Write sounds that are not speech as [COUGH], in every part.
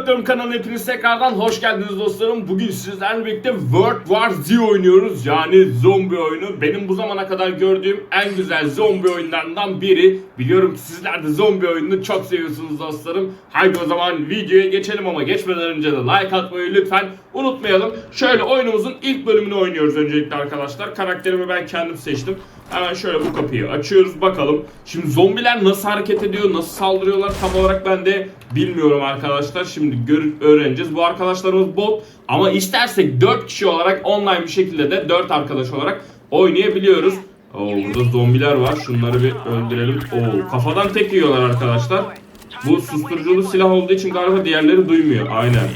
Doktorum kanalına hepiniz tekrardan hoş geldiniz dostlarım. Bugün sizlerle birlikte World War Z oynuyoruz. Yani zombi oyunu. Benim bu zamana kadar gördüğüm en güzel zombi oyunlarından biri. Biliyorum ki sizler de zombi oyununu çok seviyorsunuz dostlarım. Haydi o zaman videoya geçelim ama geçmeden önce de like atmayı lütfen unutmayalım. Şöyle oyunumuzun ilk bölümünü oynuyoruz öncelikle arkadaşlar. Karakterimi ben kendim seçtim. Hemen şöyle bu kapıyı açıyoruz bakalım. Şimdi zombiler nasıl hareket ediyor, nasıl saldırıyorlar tam olarak ben de bilmiyorum arkadaşlar. Şimdi görüp öğreneceğiz. Bu arkadaşlarımız bot ama istersek 4 kişi olarak online bir şekilde de 4 arkadaş olarak oynayabiliyoruz. Oo, burada zombiler var. Şunları bir öldürelim. Oo, kafadan tek yiyorlar arkadaşlar. Bu susturuculu silah olduğu için galiba diğerleri duymuyor. Aynen.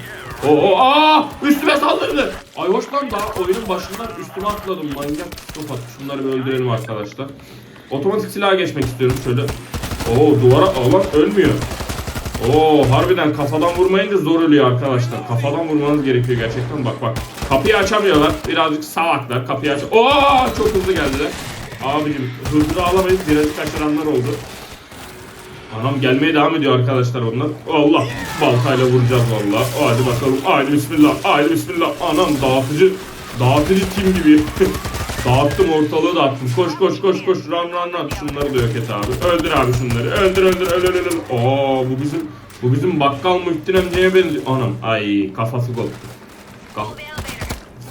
Oo, aa, üstüme saldırdı. Ay hoş lan daha oyunun başından üstüme atladım manyak psikopat. Şunları bir öldürelim arkadaşlar. Otomatik silaha geçmek istiyorum şöyle. Oo duvara alan ölmüyor. Oo harbiden kafadan vurmayınca zor ölüyor arkadaşlar. Kafadan vurmanız gerekiyor gerçekten. Bak bak. Kapıyı açamıyorlar. Birazcık salaklar. Kapıyı aç. Oo çok hızlı geldiler. Abicim hızlı alamayız. Birazcık kaçıranlar oldu. Anam gelmeye devam ediyor arkadaşlar onlar. Allah baltayla vuracağız valla. Hadi bakalım. Haydi bismillah. Haydi bismillah. Anam dağıtıcı dağıtıcı tim gibi. [LAUGHS] Dağıttım ortalığı dağıttım. Koş koş koş koş. Ran ran ran. Şunları da yok et abi. Öldür abi şunları. Öldür öldür öldür öldür. Oo bu bizim bu bizim bakkal Muhittin amcaya benziyor. Anam ay kafası koptu. Kaf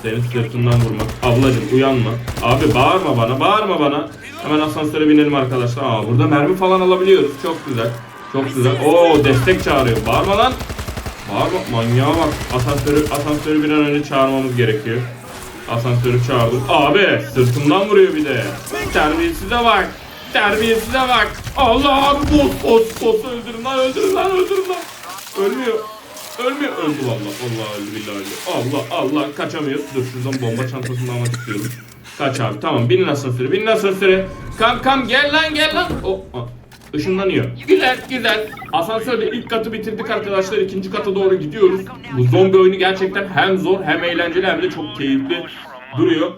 senin sırtından vurmak. Ablacım uyanma. Abi bağırma bana, bağırma bana. Hemen asansöre binelim arkadaşlar. Aa burada mermi falan alabiliyoruz. Çok güzel. Çok güzel. Oo destek çağırıyor. Bağırma lan. Bağırma. Manyağa bak. Asansörü, asansörü bir an önce çağırmamız gerekiyor. Asansörü çağırdım. Abi sırtımdan vuruyor bir de. Terbiyesize bak. Terbiyesize bak. Allah boss boss boss öldürün lan öldürün lan öldürün lan. Ölmüyor. Ölmüyor. Öldü valla. Allah öldü. Allah Allah kaçamıyoruz. Dur şuradan bomba çantasını almak istiyorum. Kaç abi tamam binin asansöre binin asansöre. Kankam gel lan gel lan. O, o, ışınlanıyor. Güzel güzel. Asansörde ilk katı bitirdik arkadaşlar. ikinci kata doğru gidiyoruz. Bu zombi oyunu gerçekten hem zor hem eğlenceli hem de çok keyifli duruyor.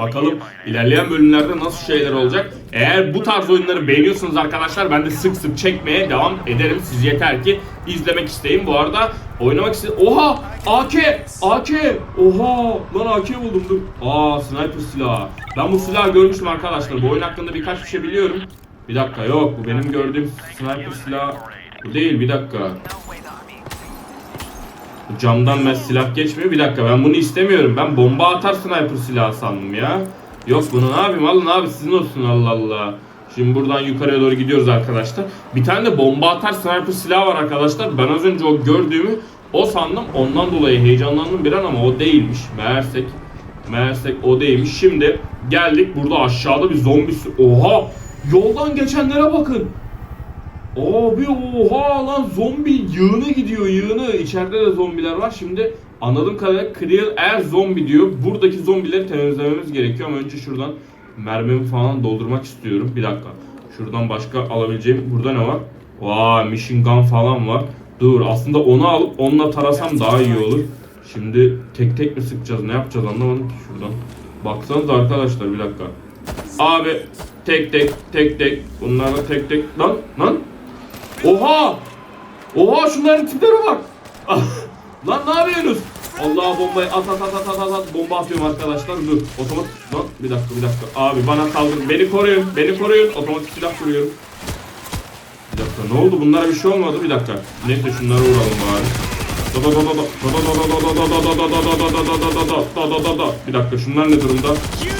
Bakalım ilerleyen bölümlerde nasıl şeyler olacak. Eğer bu tarz oyunları beğeniyorsanız arkadaşlar ben de sık sık çekmeye devam ederim. Siz yeter ki izlemek isteyin. Bu arada oynamak istedim. Oha! AK! AK! Oha! Lan AK buldum dur. Aa sniper silahı. Ben bu silahı görmüştüm arkadaşlar. Bu oyun hakkında birkaç bir şey biliyorum. Bir dakika yok bu benim gördüğüm sniper silahı. Bu değil bir dakika. Camdan ben silah geçmiyor. Bir dakika ben bunu istemiyorum. Ben bomba atar sniper silahı sandım ya. Yok bunu ne yapayım alın abi sizin olsun Allah Allah. Şimdi buradan yukarıya doğru gidiyoruz arkadaşlar. Bir tane de bomba atar sniper silahı var arkadaşlar. Ben az önce o gördüğümü o sandım. Ondan dolayı heyecanlandım bir an ama o değilmiş. Meğersek Meğersek o değilmiş. Şimdi geldik burada aşağıda bir zombisi. Oha! Yoldan geçenlere bakın. Abi oha lan zombi yığını gidiyor yığını. İçeride de zombiler var. Şimdi anladığım kadarıyla Creel eğer zombi diyor. Buradaki zombileri temizlememiz gerekiyor ama önce şuradan mermimi falan doldurmak istiyorum. Bir dakika. Şuradan başka alabileceğim. Burada ne var? Vay machine gun falan var. Dur aslında onu alıp onunla tarasam daha iyi olur. Şimdi tek tek mi sıkacağız ne yapacağız anlamadım ki şuradan. Baksanıza arkadaşlar bir dakika. Abi tek tek tek tek bunlarla tek tek lan lan Oha! Oha şunların tiplere bak. Lan ne yapıyorsunuz? Allah bombayı at at at at at at bomba atıyorum arkadaşlar. Dur otomatik lan bir dakika bir dakika. Abi bana saldırın. Beni koruyun. Beni koruyun. Otomatik silah kuruyorum. Bir dakika ne oldu? Bunlara bir şey olmadı. Bir dakika. Neyse şunlara vuralım bari. Bir dakika şunlar ne durumda?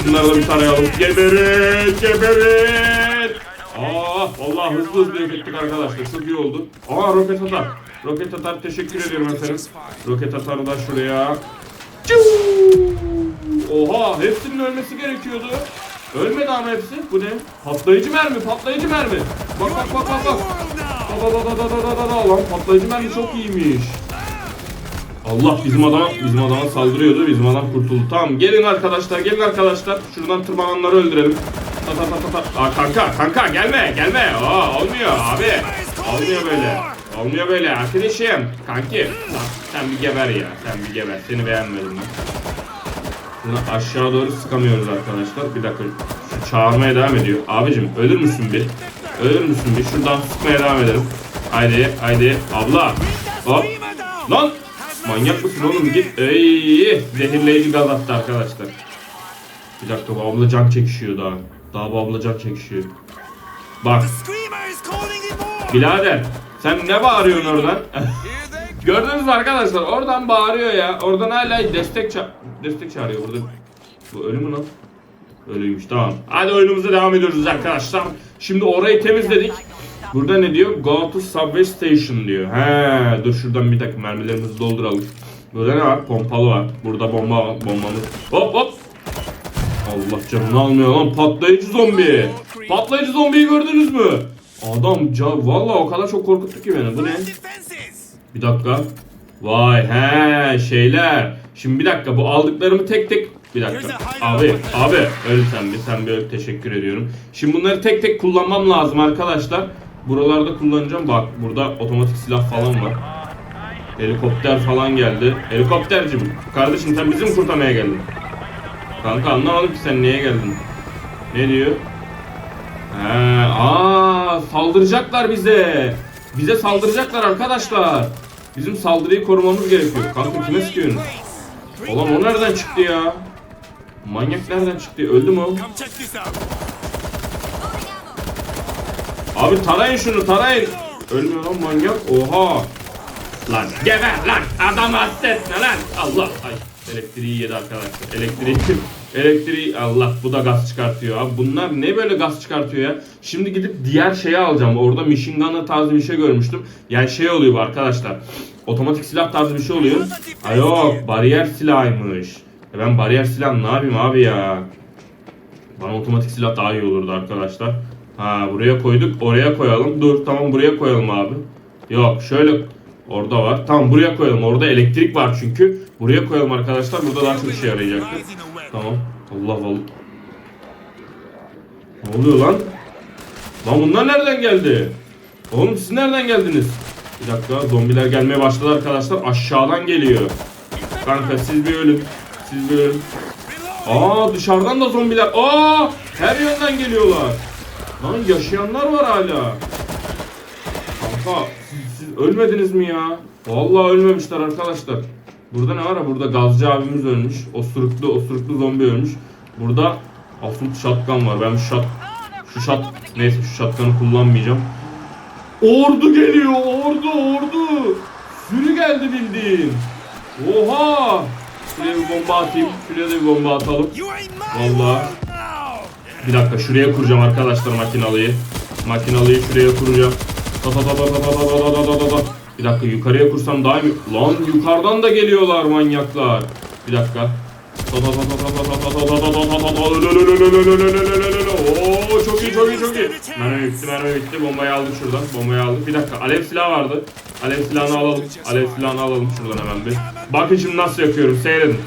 Şunlara da bir tarayalım. Geberin! Geberin! Aa vallahi hızlı hızlı yok ettik arkadaşlar. Çok iyi oldu. Aa roket atar. Roket atar. Teşekkür ediyorum efendim. Roket atarı da şuraya! Oha hepsinin ölmesi gerekiyordu. Ölmedi ama hepsi. Bu ne? Patlayıcı mermi patlayıcı mermi. Bak bak bak bak bak. Da da da da da da da da. Lan patlayıcı mermi çok iyiymiş. Allah bizim adam bizim adama saldırıyordu. Bizim adam kurtuldu. Tamam gelin arkadaşlar gelin arkadaşlar. Şuradan tırmananları öldürelim. Ta ta ta ta. Aa kanka kanka gelme gelme. Aa olmuyor abi. Olmuyor böyle. Olmuyor böyle arkadaşım. Kanki. Lan sen bir geber ya. Sen bir geber. Seni beğenmedim ben. Bunu aşağı doğru sıkamıyoruz arkadaşlar. Bir dakika. Şu çağırmaya devam ediyor. Abicim ölür müsün bir? Ölür müsün bir? Şuradan sıkmaya devam edelim. Haydi haydi. Abla. Hop. Lan! Manyak mısın oğlum git. Ey, zehirleyici gaz attı arkadaşlar. Bir dakika bu abla can çekişiyor daha. Daha can çekişiyor. Bak birader sen ne bağırıyorsun oradan? [LAUGHS] Gördünüz arkadaşlar oradan bağırıyor ya. Oradan hala destek ça destek çağırıyor burada. Bu ölü mü lan? Ölüymüş tamam. Hadi oyunumuza devam ediyoruz arkadaşlar. Şimdi orayı temizledik. Burada ne diyor? Go to subway station diyor. He, dur şuradan bir dakika mermilerimizi dolduralım. Burada ne var? Pompalı var. Burada bomba bombamız. Hop hop. Allah canını almıyor lan patlayıcı zombi. Patlayıcı zombiyi gördünüz mü? Adam ca valla o kadar çok korkuttu ki beni. Bu ne? Bir dakika. Vay he şeyler. Şimdi bir dakika bu aldıklarımı tek tek bir dakika. Abi abi öl sen bir sen bir öl teşekkür ediyorum. Şimdi bunları tek tek kullanmam lazım arkadaşlar. Buralarda kullanacağım. Bak burada otomatik silah falan var. Helikopter falan geldi. Helikoptercim kardeşim sen bizi mi kurtarmaya geldin? Kanka anlamadım ki sen niye geldin. Ne diyor? He, aa saldıracaklar bize. Bize saldıracaklar arkadaşlar. Bizim saldırıyı korumamız gerekiyor. Kanka kime sıkıyorsun? Ulan o nereden çıktı ya? Manyak nereden çıktı? Öldü mü! Abi tarayın şunu tarayın. Ölmüyor lan manyak. Oha. Lan geber lan. Adam hasta etme lan. Allah. Ay elektriği yedi arkadaşlar. Elektriği. [LAUGHS] Elektriği Allah bu da gaz çıkartıyor abi. Bunlar ne böyle gaz çıkartıyor ya? Şimdi gidip diğer şeyi alacağım. Orada machine gun tarzı bir şey görmüştüm. Yani şey oluyor bu arkadaşlar. Otomatik silah tarzı bir şey oluyor. Ay yok bariyer silahıymış. E ben bariyer silah ne yapayım abi ya? Bana otomatik silah daha iyi olurdu arkadaşlar. Ha buraya koyduk. Oraya koyalım. Dur tamam buraya koyalım abi. Yok şöyle orada var. Tamam buraya koyalım. Orada elektrik var çünkü. Buraya koyalım arkadaşlar. Burada daha çok işe web. Tamam. Allah Allah. Ne oluyor lan? Lan bunlar nereden geldi? Oğlum siz nereden geldiniz? Bir dakika zombiler gelmeye başladı arkadaşlar. Aşağıdan geliyor. Kanka siz bir ölün. Siz bir ölün. Aa dışarıdan da zombiler. Aa her yönden geliyorlar. Lan yaşayanlar var hala. Kanka siz, siz ölmediniz mi ya? Vallahi ölmemişler arkadaşlar. Burada ne var ya? Burada gazcı abimiz ölmüş. Osuruklu osuruklu zombi ölmüş. Burada asıl shotgun var. Ben shot şu shot neyse şu shotgun'ı kullanmayacağım. Ordu geliyor. Ordu ordu. Sürü geldi bildiğin. Oha. Şuraya bir bomba atayım. Şuraya da bir bomba atalım. Now! Bir dakika şuraya kuracağım arkadaşlar makinalıyı. Makinalıyı şuraya kuracağım. Ta ta ta ta ta ta ta ta ta ta ta. Bir dakika yukarıya kursam daha iyi. Lan yukarıdan da geliyorlar manyaklar. Bir dakika. Oo çok iyi çok iyi çok iyi. Mermi bitti mermi bitti. Bombayı aldık şuradan. Bombayı aldık. Bir dakika alev silahı vardı. Alev silahını alalım. Alev silahını alalım şuradan hemen bir. Bakın şimdi nasıl yakıyorum seyredin.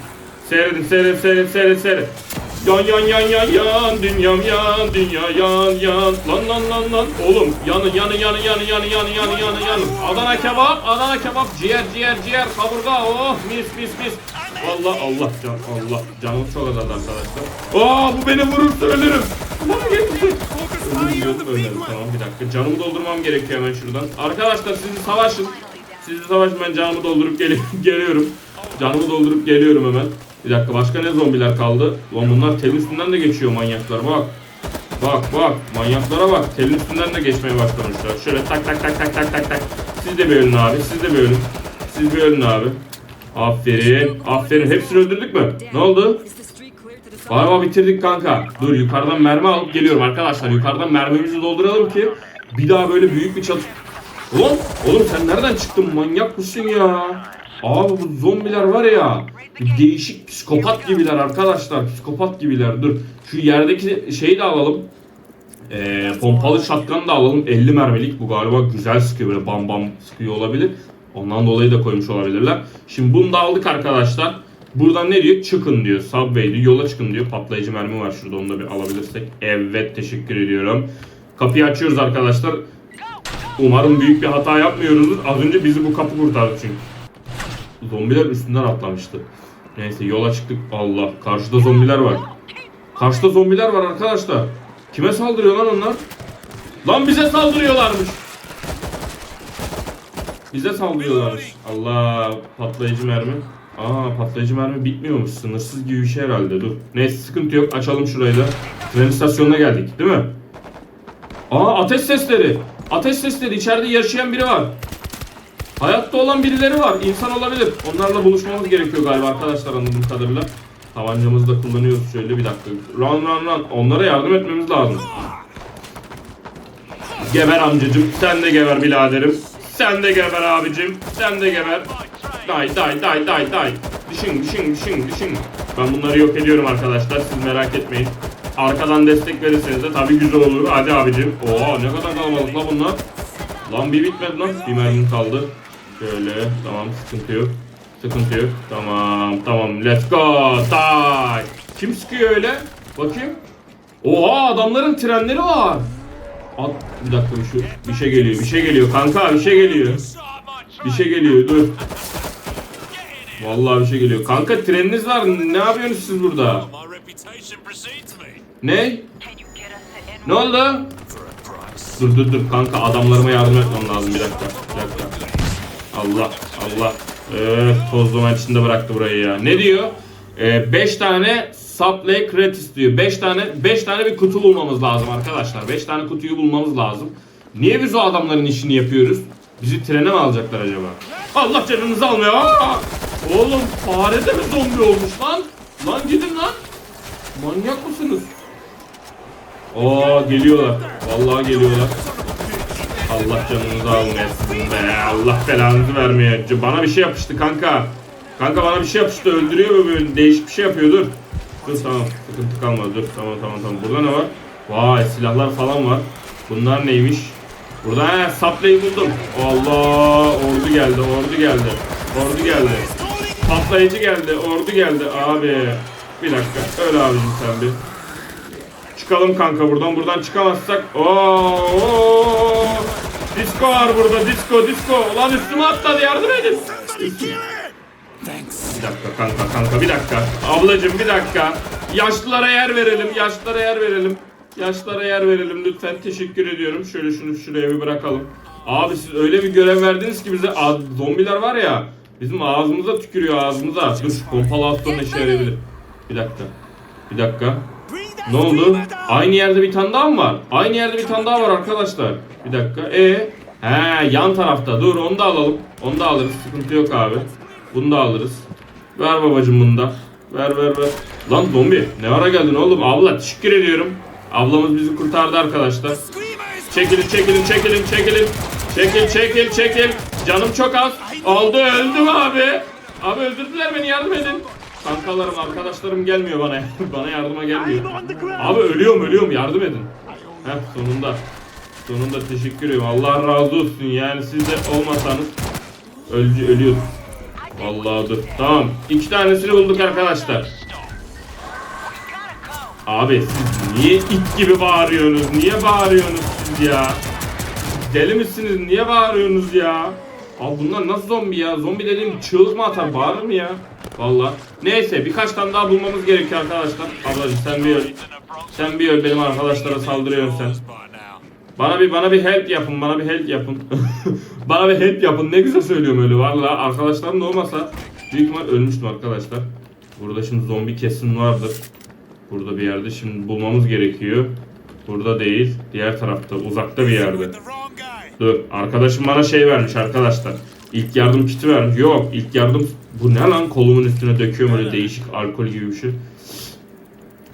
Seyredin seyredin seyredin seyredin seyredin. Yan yan yan yan yan dünyam yan dünya yan yan. Lan lan lan lan. Oğlum yanın yanın yanın yanın yanın yanın yanın yanın yanın. Adana kebap Adana kebap. Ciğer ciğer ciğer. Kaburga oh mis mis mis. Valla Allah can Allah. Canım çok azaldı arkadaşlar. Aa bu beni vurursa ölürüm. On yok ölürüm tamam bir dakika. Canımı doldurmam gerekiyor hemen şuradan. Arkadaşlar siz savaşın. Siz savaşın. Ben canımı doldurup gel geliyorum. Canımı doldurup geliyorum hemen bir dakika başka ne zombiler kaldı? Lan bunlar telin üstünden de geçiyor manyaklar bak. Bak bak manyaklara bak telin üstünden de geçmeye başlamışlar. Şöyle tak tak tak tak tak tak tak. Siz de bir ölün abi siz de bir ölün. Siz bir ölün abi. Aferin aferin hepsini öldürdük mü? Ne oldu? Galiba bitirdik kanka. Dur yukarıdan mermi alıp geliyorum arkadaşlar. Yukarıdan mermimizi dolduralım ki bir daha böyle büyük bir çatı... Ulan oğlum sen nereden çıktın manyak mısın ya? Abi bu zombiler var ya değişik psikopat gibiler arkadaşlar. Psikopat gibiler. Dur şu yerdeki şeyi de alalım. Ee, pompalı şatkanı da alalım. 50 mermilik. Bu galiba güzel sıkıyor. Böyle bam bam sıkıyor olabilir. Ondan dolayı da koymuş olabilirler. Şimdi bunu da aldık arkadaşlar. Buradan ne diyor? Çıkın diyor. Subway diyor. Yola çıkın diyor. Patlayıcı mermi var şurada. Onu da bir alabilirsek. Evet teşekkür ediyorum. Kapıyı açıyoruz arkadaşlar. Umarım büyük bir hata yapmıyoruzdur. Az önce bizi bu kapı kurtardı çünkü. Zombiler üstünden atlamıştı. Neyse yola çıktık. Allah karşıda zombiler var. Karşıda zombiler var arkadaşlar. Kime saldırıyor lan onlar? Lan bize saldırıyorlarmış. Bize saldırıyorlarmış. Allah patlayıcı mermi. Aa patlayıcı mermi bitmiyormuş. Sınırsız gibi bir şey herhalde. Dur. Neyse sıkıntı yok. Açalım şurayı da. Tren istasyonuna geldik değil mi? Aa ateş sesleri. Ateş sesleri. İçeride yaşayan biri var. Hayatta olan birileri var. İnsan olabilir. Onlarla buluşmamız gerekiyor galiba arkadaşlar anladığım kadarıyla. Tabancamızı da kullanıyoruz. Şöyle bir dakika. Run run run. Onlara yardım etmemiz lazım. Geber amcacım. Sen de geber biraderim. Sen de geber abicim. Sen de geber. Day day day day day. Düşün düşün düşün düşün. Ben bunları yok ediyorum arkadaşlar. Siz merak etmeyin. Arkadan destek verirseniz de tabii güzel olur. Hadi abicim. Oo ne kadar kalabalık la bunlar. Lan bir bitmedi lan. Bir mermim kaldı. Şöyle tamam sıkıntı yok. Sıkıntı yok. Tamam tamam let's go. Die. Kim sıkıyor öyle? Bakayım. Oha adamların trenleri var. At bir dakika bir şey, bir şey geliyor. Bir şey geliyor kanka bir şey geliyor. Bir şey geliyor dur. Vallahi bir şey geliyor. Kanka treniniz var. Ne yapıyorsunuz siz burada? Ne? Ne oldu? Dur dur dur kanka adamlarıma yardım etmem lazım bir dakika. Bir dakika. Allah Allah. Ee, toz duman içinde bıraktı burayı ya. Ne diyor? 5 tane supply crate istiyor. 5 tane 5 tane bir kutu bulmamız lazım arkadaşlar. 5 tane kutuyu bulmamız lazım. Niye biz o adamların işini yapıyoruz? Bizi trene mi alacaklar acaba? Allah canınızı almıyor. Aa! Oğlum fare de mi zombi olmuş lan? Lan gidin lan. Manyak mısınız? Oo geliyorlar. Vallahi geliyorlar. Allah canınızı almayasın be. Allah belanızı vermeye. Bana bir şey yapıştı kanka. Kanka bana bir şey yapıştı. Öldürüyor böyle? Değişik bir şey yapıyor. Dur. Dur tamam. Sıkıntı kalmadı. Dur tamam tamam tamam. Burada ne var? Vay silahlar falan var. Bunlar neymiş? Burada he saplayı buldum. Allah ordu geldi ordu geldi. Ordu geldi. Patlayıcı geldi ordu geldi abi. Bir dakika öyle abicim sen bir. Çıkalım kanka buradan. Buradan çıkamazsak. Oo, oo. Disco var burada. Disco, disco. Ulan üstüme atladı. Yardım edin. Thanks. Bir dakika kanka kanka bir dakika. Ablacım bir dakika. Yaşlılara yer verelim. Yaşlılara yer verelim. Yaşlılara yer verelim lütfen. Teşekkür ediyorum. Şöyle şunu şuraya bir bırakalım. Abi siz öyle bir görev verdiniz ki bize A- zombiler var ya. Bizim ağzımıza tükürüyor ağzımıza. Dur pompalı atsana işe yarayabilir. Bir dakika. Bir dakika. Ne oldu? Aynı yerde bir tane daha mı var? Aynı yerde bir tane daha var arkadaşlar. Bir dakika. E He yan tarafta. Dur onu da alalım. Onu da alırız. Sıkıntı yok abi. Bunu da alırız. Ver babacım bunu da. Ver ver ver. Lan zombi ne ara geldin oğlum? Abla teşekkür ediyorum. Ablamız bizi kurtardı arkadaşlar. Çekilin çekilin çekilin çekilin. Çekil çekil çekil. Canım çok az. Oldu öldüm abi. Abi öldürdüler beni yardım edin. Kankalarım arkadaşlarım gelmiyor bana. [LAUGHS] bana yardıma gelmiyor. Abi ölüyorum ölüyorum yardım edin. Heh sonunda. Sonunda teşekkür ederim. Allah razı olsun yani siz de olmasanız ölü, ölüyorduk. Vallahi dur. Tamam. iki tanesini bulduk arkadaşlar. Abi siz niye it gibi bağırıyorsunuz? Niye bağırıyorsunuz siz ya? Deli misiniz? Niye bağırıyorsunuz ya? Abi bunlar nasıl zombi ya? Zombi dediğim çığlık mı atar? Bağırır mı ya? Vallahi. Neyse birkaç tane daha bulmamız gerekiyor arkadaşlar. Ablacığım sen bir öl. Sen bir öl benim arkadaşlara saldırıyorsun sen. Bana bir bana bir help yapın, bana bir help yapın. [LAUGHS] bana bir help yapın. Ne güzel söylüyorum öyle. Vallahi arkadaşlarım da olmasa büyük ihtimal ölmüştüm arkadaşlar. Burada şimdi zombi kesin vardır. Burada bir yerde şimdi bulmamız gerekiyor. Burada değil. Diğer tarafta, uzakta bir yerde. Dur, arkadaşım bana şey vermiş arkadaşlar. İlk yardım kiti vermiş. Yok, ilk yardım bu ne lan kolumun üstüne döküyorum öyle değişik alkol gibi bir şey.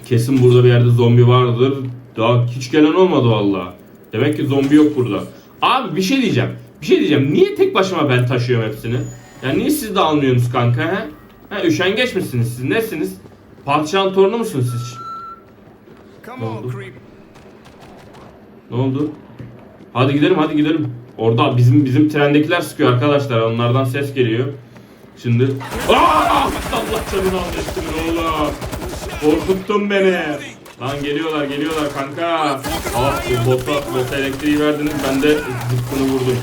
Kesin burada bir yerde zombi vardır. Daha hiç gelen olmadı vallahi. Demek ki zombi yok burada. Abi bir şey diyeceğim. Bir şey diyeceğim. Niye tek başıma ben taşıyorum hepsini? Yani niye siz de almıyorsunuz kanka he? Ha üşengeç misiniz siz? Nesiniz? Padişahın torunu musunuz siz? Come on, oldu? creep. Ne oldu? Hadi gidelim hadi gidelim. Orada bizim bizim trendekiler sıkıyor arkadaşlar. Onlardan ses geliyor. Şimdi Aa! Allah canını almıştın oğlum. Korkuttun beni. Lan geliyorlar geliyorlar kanka. Ah bu bota, bota elektriği verdiniz ben de zıpkını vurdum.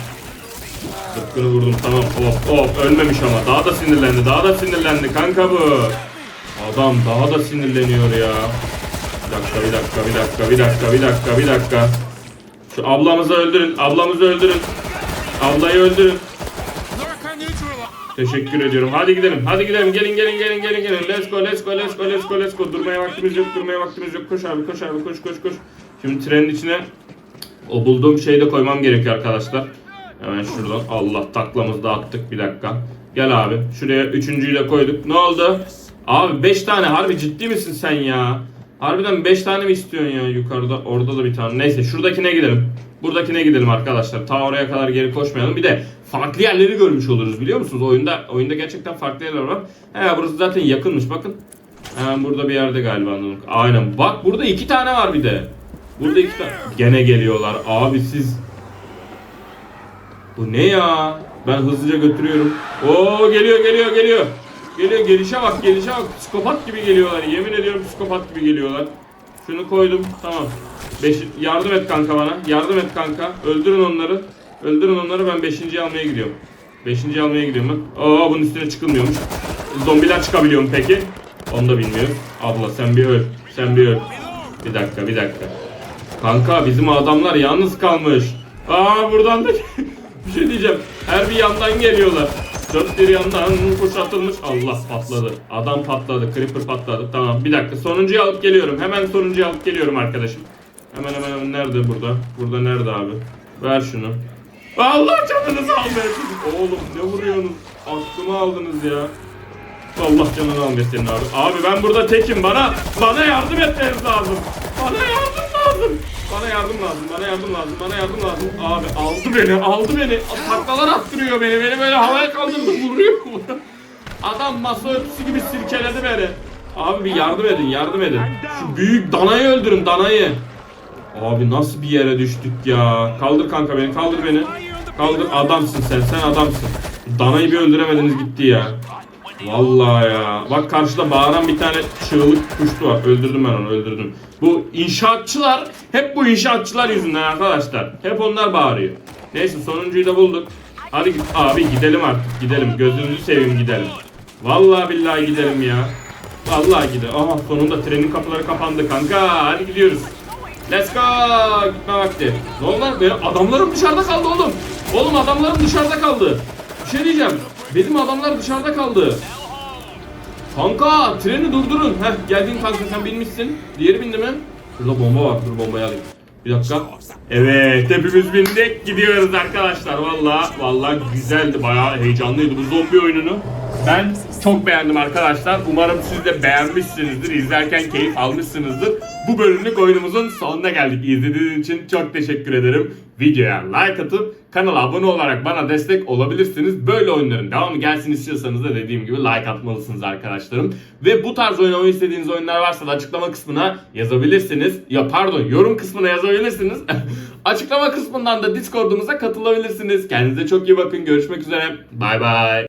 Zıpkını vurdum tamam hop hop ölmemiş ama daha da sinirlendi daha da sinirlendi kanka bu. Adam daha da sinirleniyor ya. Bir dakika bir dakika bir dakika bir dakika bir dakika bir dakika. Şu ablamızı öldürün ablamızı öldürün. Ablayı öldürün. Teşekkür ediyorum. Hadi gidelim. Hadi gidelim. Gelin gelin gelin gelin gelin. Let's go let's go let's go let's go let's go. Durmaya vaktimiz yok. Durmaya vaktimiz yok. Koş abi koş abi koş koş koş. Şimdi trenin içine o bulduğum şeyi de koymam gerekiyor arkadaşlar. Hemen şuradan. Allah taklamızı da attık. Bir dakika. Gel abi. Şuraya üçüncüyü de koyduk. Ne oldu? Abi 5 tane. Harbi ciddi misin sen ya? Harbiden 5 tane mi istiyorsun ya yukarıda? Orada da bir tane. Neyse şuradakine gidelim. Buradakine gidelim arkadaşlar. Ta oraya kadar geri koşmayalım. Bir de farklı yerleri görmüş oluruz biliyor musunuz? Oyunda oyunda gerçekten farklı yerler var. He burası zaten yakınmış bakın. Hemen burada bir yerde galiba. Aynen. Bak burada iki tane var bir de. Burada iki tane. Gene geliyorlar. Abi siz bu ne ya? Ben hızlıca götürüyorum. Oo geliyor geliyor geliyor. Geliyor gelişe bak gelişe bak. Psikopat gibi geliyorlar. Yemin ediyorum psikopat gibi geliyorlar. Şunu koydum. Tamam. Beş, yardım et kanka bana. Yardım et kanka. Öldürün onları. Öldürün onları ben beşinciyi almaya gidiyorum. Beşinciyi almaya gidiyorum ben. Aa bunun üstüne çıkılmıyormuş. Zombiler çıkabiliyor mu peki? Onu da bilmiyorum. Abla sen bir öl. Sen bir öl. Bir dakika bir dakika. Kanka bizim adamlar yalnız kalmış. Aa buradan da [LAUGHS] bir şey diyeceğim. Her bir yandan geliyorlar. Dört bir yandan kuşatılmış. Allah patladı. Adam patladı. Creeper patladı. Tamam bir dakika. Sonuncuyu alıp geliyorum. Hemen sonuncuyu alıp geliyorum arkadaşım. Hemen hemen hemen nerede burada? Burada nerede abi? Ver şunu. Allah canınızı almayasın. Oğlum ne vuruyorsunuz? Aklımı aldınız ya. Allah canını almasın abi. Abi ben burada tekim. Bana bana yardım etmeniz lazım. Bana yardım lazım. Bana yardım lazım. Bana yardım lazım. Bana yardım lazım. Abi aldı beni. Aldı beni. Taklalar attırıyor beni. Beni böyle havaya kaldırdı. Vuruyor. Adam masa örtüsü gibi sirkeledi beni. Abi bir yardım edin. Yardım edin. Şu büyük danayı öldürün. Danayı. Abi nasıl bir yere düştük ya. Kaldır kanka beni. Kaldır beni. Kaldır. Adamsın sen. Sen adamsın. Danayı bir öldüremediniz gitti ya. Vallahi ya. Bak karşıda bağıran bir tane çığlık kuştu var. Öldürdüm ben onu öldürdüm. Bu inşaatçılar hep bu inşaatçılar yüzünden arkadaşlar. Hep onlar bağırıyor. Neyse sonuncuyu da bulduk. Hadi abi gidelim artık gidelim. Gözünüzü seveyim gidelim. Vallahi billahi gidelim ya. Vallahi gidelim. Aha sonunda trenin kapıları kapandı kanka. Hadi gidiyoruz. Let's go. Gitme vakti. Ne oldu adamlarım dışarıda kaldı oğlum. Oğlum adamlarım dışarıda kaldı. Bir şey diyeceğim. Benim adamlar dışarıda kaldı. Kanka treni durdurun. Heh geldin kanka sen binmişsin. Diğeri bindi mi? Şurada bomba var. Dur bombayı alayım. Bir dakika. Evet hepimiz bindik. Gidiyoruz arkadaşlar. Valla valla güzeldi. Bayağı heyecanlıydı bu zombi oyununu. Ben çok beğendim arkadaşlar. Umarım siz de beğenmişsinizdir. İzlerken keyif almışsınızdır. Bu bölümlük oyunumuzun sonuna geldik. İzlediğiniz için çok teşekkür ederim. Videoya like atıp kanala abone olarak bana destek olabilirsiniz. Böyle oyunların devamı gelsin istiyorsanız da dediğim gibi like atmalısınız arkadaşlarım. Ve bu tarz oyun oyun istediğiniz oyunlar varsa da açıklama kısmına yazabilirsiniz. Ya pardon yorum kısmına yazabilirsiniz. [LAUGHS] açıklama kısmından da Discord'umuza katılabilirsiniz. Kendinize çok iyi bakın. Görüşmek üzere. Bay bay.